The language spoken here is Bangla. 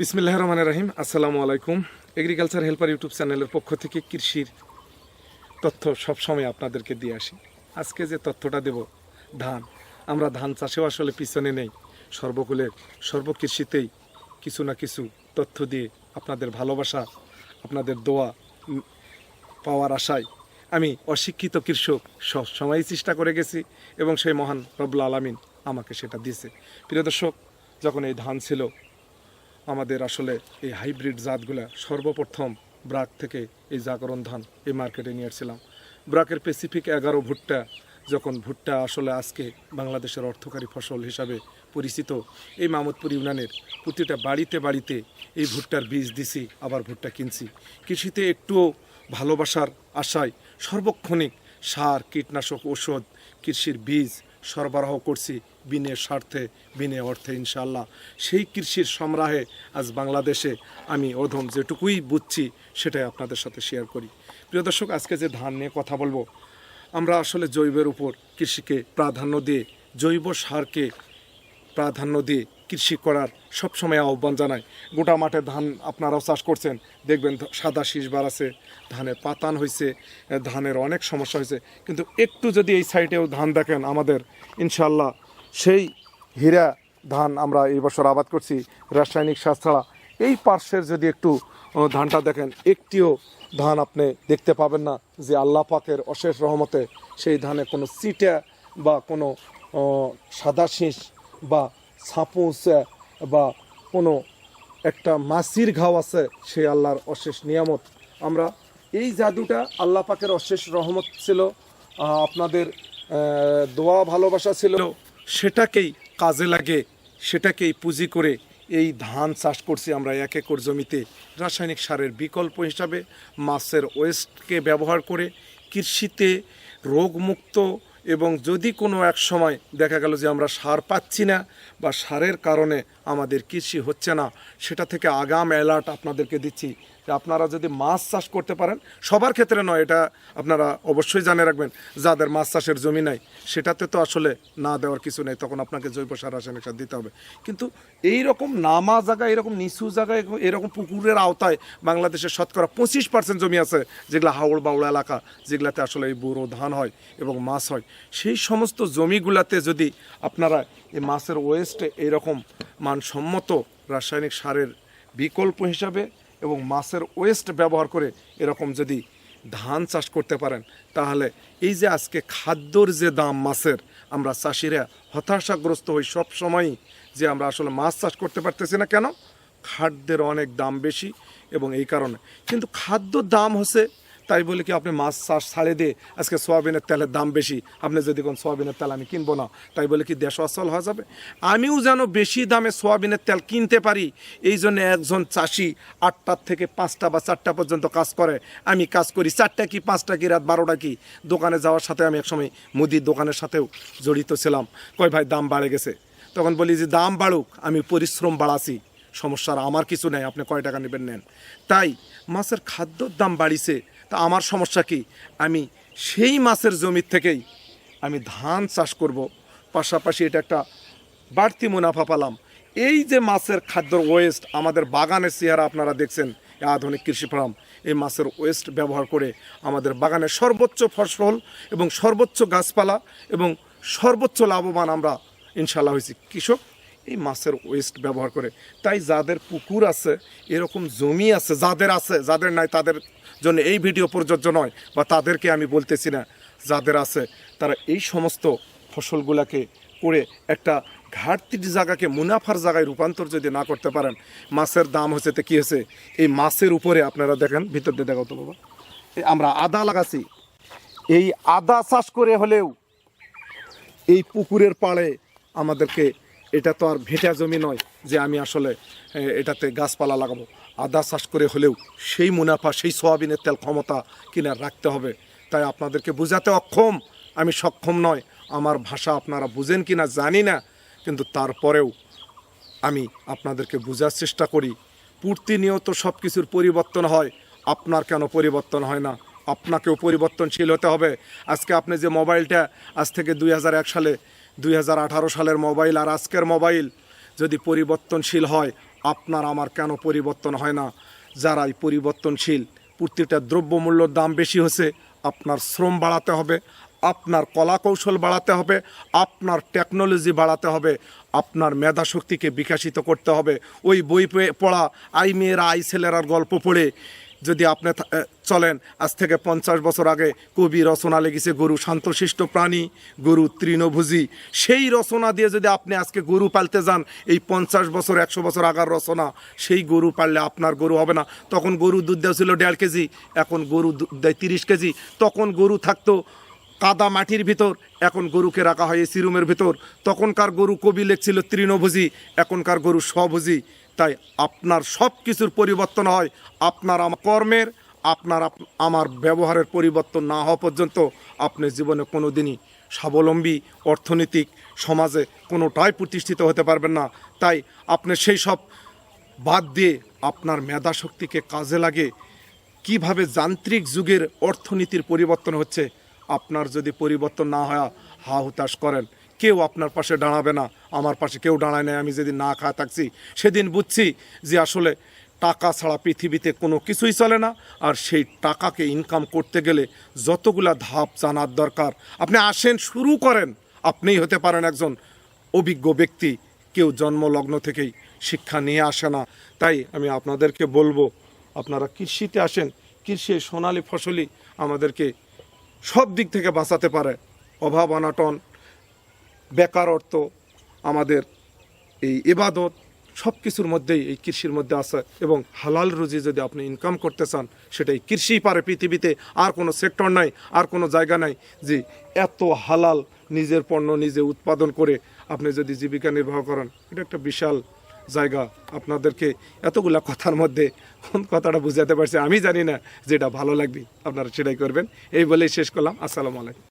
বিসমিল্লাহ রহমান রাহিম। আসসালামু আলাইকুম। এগ্রিকালচার হেল্পার ইউটিউব চ্যানেলের পক্ষ থেকে কৃষির তথ্য সবসময় আপনাদেরকে দিয়ে আসি। আজকে যে তথ্যটা দেব, ধান। আমরা ধান চাষেও আসলে পিছনে নেই। সর্বকুলের সর্বকৃষিতেই কিছু না কিছু তথ্য দিয়ে আপনাদের ভালোবাসা, আপনাদের দোয়া পাওয়ার আশায় আমি অশিক্ষিত কৃষক সব সময় চেষ্টা করে গেছি এবং সেই মহান রব্লা আলামিন আমাকে সেটা দিয়েছে। প্রিয় দর্শক, যখন এই ধান ছিল আমাদের আসলে এই হাইব্রিড জাতগুলা সর্বপ্রথম ব্রাক থেকে এই জাগরণ ধান এই মার্কেটে নিয়ে আসছিলাম। ব্রাকের স্পেসিফিক এগারো ভুট্টা, যখন ভুট্টা আসলে আজকে বাংলাদেশের অর্থকারী ফসল হিসাবে পরিচিত, এই মামুদপুর ইউনিয়নের প্রতিটা বাড়িতে বাড়িতে এই ভুট্টার বীজ দিছি, আবার ভুট্টা কিনছি। কৃষিতে একটুও ভালোবাসার আশায় সর্বক্ষণিক সার, কীটনাশক ওষুধ কৃষির বীজ সরবরাহ করছি বিনে স্বার্থে, বিনে অর্থে ইনশাল্লাহ সেই কৃষির সমরাহে আজ বাংলাদেশে আমি অধম যেটুকুই বুঝছি, সেটাই আপনাদের সাথে শেয়ার করি। প্রিয় দর্শক, আজকে যে ধান নিয়ে কথা বলব, আমরা আসলে জৈবের উপর কৃষিকে প্রাধান্য দিয়ে, জৈব সারকে প্রাধান্য দিয়ে কৃষি করার সবসময় আহ্বান জানাই। গোটা মাঠে ধান আপনারাও চাষ করছেন। দেখবেন সাদা শীষ বাড়াছে ধানে পাতান হয়েছে ধানের অনেক সমস্যা হয়েছে কিন্তু একটু যদি এই সাইডেও ধান দেখেন আমাদের ইনশাল্লাহ সেই হীরা ধান আমরা এই বছর আবাদ করছি, রাসায়নিক সার ছাড়া। এই পার্শ্বের যদি একটু ধানটা দেখেন, একটিও ধান আপনি দেখতে পাবেন না যে আল্লাহ পাকের অশেষ রহমতে সেই ধানে কোনো সিটা বা কোনো সাদা শীষ বা ছাপুস বা কোনো একটা মাসির ঘাও আছে সেই আল্লাহর অশেষ নিয়ামত। আমরা এই জাদুটা আল্লাহ পাকের অশেষ রহমত ছিল আপনাদের দোয়া ভালোবাসা ছিল। সেটাকেই কাজে লাগে, সেটাকেই পুঁজি করে এই ধান চাষ করছি আমরা এক একর জমিতে। রাসায়নিক সারের বিকল্প হিসাবে মাছের ওয়েস্টকে ব্যবহার করে কৃষিতে রোগমুক্ত এবং যদি কোনো এক সময় দেখা গেল যে আমরা সার পাচ্ছি না বা সারের কারণে আমাদের কৃষি হচ্ছে না, সেটা থেকে আগাম অ্যালার্ট আপনাদেরকে দিচ্ছি যে আপনারা যদি মাছ চাষ করতে পারেন, সবার ক্ষেত্রে নয়, এটা আপনারা অবশ্যই জানে রাখবেন, যাদের মাছ চাষের জমি নাই, সেটাতে তো আসলে না দেওয়ার কিছু নেই, তখন আপনাকে জৈব সার, রাসায়নিক সার দিতে হবে। কিন্তু এই রকম নামা জায়গায়, এরকম নিচু জায়গায়, এরকম পুকুরের আওতায় বাংলাদেশের শতকরা পঁচিশ পার্সেন্ট জমি আছে, যেগুলো হাওড় বাউড়া এলাকা, যেগুলাতে আসলে এই বুড়ো ধান হয় এবং মাছ হয়। সেই সমস্ত জমিগুলাতে যদি আপনারা এই মাছের ওয়েস্টে এইরকম মানসম্মত রাসায়নিক সারের বিকল্প হিসাবে এবং মাছের ওয়েস্ট ব্যবহার করে এরকম যদি ধান চাষ করতে পারেন, তাহলে এই যে আজকে খাদ্যর যে দাম মাছের, আমরা চাষিরা হতাশাগ্রস্ত হই সব সময়ই যে আমরা আসলে মাছ চাষ করতে পারতেছি না কেন? খাদ্যের অনেক দাম বেশি এবং এই কারণে। কিন্তু খাদ্য দাম হচ্ছে তাই বলে কি আপনি মাছ চাষ ছাড়ে দিয়ে আজকে সোয়াবিনের তেলের দাম বেশি? আপনি যদি কোন সোয়াবিনের তেল আমি কিনবো না, তাই বলে কি দেশ অচল হয়ে যাবে? আমিও যেন বেশি দামে সোয়াবিনের তেল কিনতে পারি, এই জন্য একজন চাষি আটটার থেকে পাঁচটা বা চারটা পর্যন্ত কাজ করে। আমি কাজ করি চারটা কি, পাঁচটা কি, রাত বারোটা কি? দোকানে যাওয়ার সাথে আমি একসময় মুদির দোকানের সাথেও জড়িত ছিলাম। কয় ভাই, দাম বাড়ে গেছে। তখন বলি যে, দাম বাড়ুক, আমি পরিশ্রম বাড়াছি। সমস্যার আমার কিছু নেই, আপনি কয় টাকা নেবেন নেন। তাই মাছের খাদ্যর দাম বাড়িছে। তা আমার সমস্যা কি? আমি সেই মাছের জমির থেকেই আমি ধান চাষ করব। পাশাপাশি এটা একটা বাড়তি মুনাফা পালাম। এই যে মাছের খাদ্যর ওয়েস্ট আমাদের বাগানের চেহারা আপনারা দেখছেন আধুনিক কৃষি ফার্ম, এই মাছের ওয়েস্ট ব্যবহার করে আমাদের বাগানের সর্বোচ্চ ফসল এবং সর্বোচ্চ গাছপালা এবং সর্বোচ্চ লাভবান আমরা ইনশাল্লাহ হয়েছি। কৃষক এই মাছের ওয়েস্ট ব্যবহার করে। তাই যাদের পুকুর আছে, এরকম জমি আছে, যাদের আছে, যাদের নাই তাদের জন্য এই ভিডিও প্রযোজ্য নয় বা তাদেরকে আমি বলতেছি না, যাদের আছে, তারা এই সমস্ত ফসলগুলোকে করে একটা ঘাটতির জায়গাকে মুনাফার জায়গায় রূপান্তর যদি না করতে পারেন, মাছের দাম হচ্ছে তো কী হয়েছে এই মাছের উপরে আপনারা দেখেন, ভিতর দিয়ে দেখাও তো বাবা। আমরা আদা লাগাছি। এই আদা চাষ করে হলেও এই পুকুরের পাড়ে আমাদেরকে এটা তো আর ভেটা জমি নয় যে আমি আসলে এটাতে গাছপালা লাগাবো। আদা চাষ করে হলেও সেই মুনাফা, সেই সোয়াবিনের তেল ক্ষমতা কিনা রাখতে হবে। তাই আপনাদেরকে বোঝাতে অক্ষম। আমি সক্ষম নয়। আমার ভাষা আপনারা বুঝেন কি না জানি না। কিন্তু তারপরেও আমি আপনাদেরকে বোঝার চেষ্টা করি। প্রতিনিয়ত সব কিছুর পরিবর্তন হয়। আপনার কেন পরিবর্তন হয় না? আপনাকেও পরিবর্তনশীল হতে হবে। আজকে আপনি যে মোবাইলটা, আজ থেকে দুই হাজার এক সালে, দুই হাজার আঠারো সালের মোবাইল আর আজকের মোবাইল যদি পরিবর্তনশীল হয় আপনার আমার কেন পরিবর্তন হয় না? যারাই পরিবর্তনশীল, প্রতিটা দ্রব্যমূল্যর দাম বেশি হচ্ছে, আপনার শ্রম বাড়াতে হবে, আপনার কলাকৌশল বাড়াতে হবে, আপনার টেকনোলজি বাড়াতে হবে, আপনার মেধা শক্তিকে বিকাশিত করতে হবে। ওই বই পড়া, আই মেয়েরা, আই ছেলেরার গল্প পড়ে যদি আপনি চলেন, আজ থেকে পঞ্চাশ বছর আগে কবি রচনা লেগেছে গরু শান্তশিষ্ট প্রাণী, গরু তৃণভোজী। সেই রচনা দিয়ে যদি আপনি আজকে গরু পালতে যান, এই পঞ্চাশ বছর, একশো বছর আগার রচনা, সেই গরু পাললে আপনার গরু হবে না। তখন গরু দুধ দেওয়া ছিল দেড় কেজি, এখন গরু দেয় তিরিশ কেজি। তখন গরু থাকতো কাদা মাটির ভিতর, এখন গরুকে রাখা হয় এসি রুমের ভিতর। তখনকার গরু কবি লেখছিল তৃণভোজী, এখনকার গরু স্বভোজী। তাই আপনার সব কিছুর পরিবর্তন হয়। আপনার আমার কর্মের, আপনার আমার ব্যবহারের পরিবর্তন না হওয়া পর্যন্ত আপনি জীবনে কোনো দিনই স্বাবলম্বী, অর্থনৈতিক সমাজে কোনোটাই প্রতিষ্ঠিত হতে পারবেন না। তাই আপনি সেই সব বাদ দিয়ে আপনার মেধা শক্তিকে কাজে লাগে কীভাবে যান্ত্রিক যুগের অর্থনীতির পরিবর্তন হচ্ছে আপনার যদি পরিবর্তন না হয় হা হুতাশ করেন। কেউ আপনার পাশে দাঁড়াবে না। আমার পাশে কেউ দাঁড়ায় নাই। আমি যেদিন না খাওয়া থাকছি, সেদিন বুঝছি যে আসলে টাকা ছাড়া পৃথিবীতে কোনো কিছুই চলে না। আর সেই টাকাকে ইনকাম করতে গেলে যতগুলা ধাপ জানার দরকার। আপনি আসেন, শুরু করেন। আপনিই হতে পারেন একজন অভিজ্ঞ ব্যক্তি। কেউ জন্মলগ্ন থেকেই শিক্ষা নিয়ে আসে না। তাই আমি আপনাদেরকে বলব, আপনারা কৃষিতে আসেন। কৃষি সোনালী ফসলই আমাদেরকে সব দিক থেকে বাঁচাতে পারে। অভাব, অনাটন বেকারত্ব আমাদের এই ইবাদত সব কিছুর মধ্যেই এই কৃষির মধ্যে আছে এবং হালাল রুজি যদি আপনি ইনকাম করতে চান, সেটাই কৃষিই পারে পৃথিবীতে। আর কোনো সেক্টর নাই, আর কোনো জায়গা নাই যে এত হালাল নিজের পণ্য নিজে উৎপাদন করে আপনি যদি জীবিকা নির্বাহ করেন। এটা একটা বিশাল জায়গা আপনাদেরকে এতগুলা কথার মধ্যে কোন কথাটা বুঝাতে পারছি আমি জানি না যেটা ভালো লাগবে, আপনারা সেটাই করবেন। এই বলেই শেষ করলাম। আসসালামু আলাইকুম।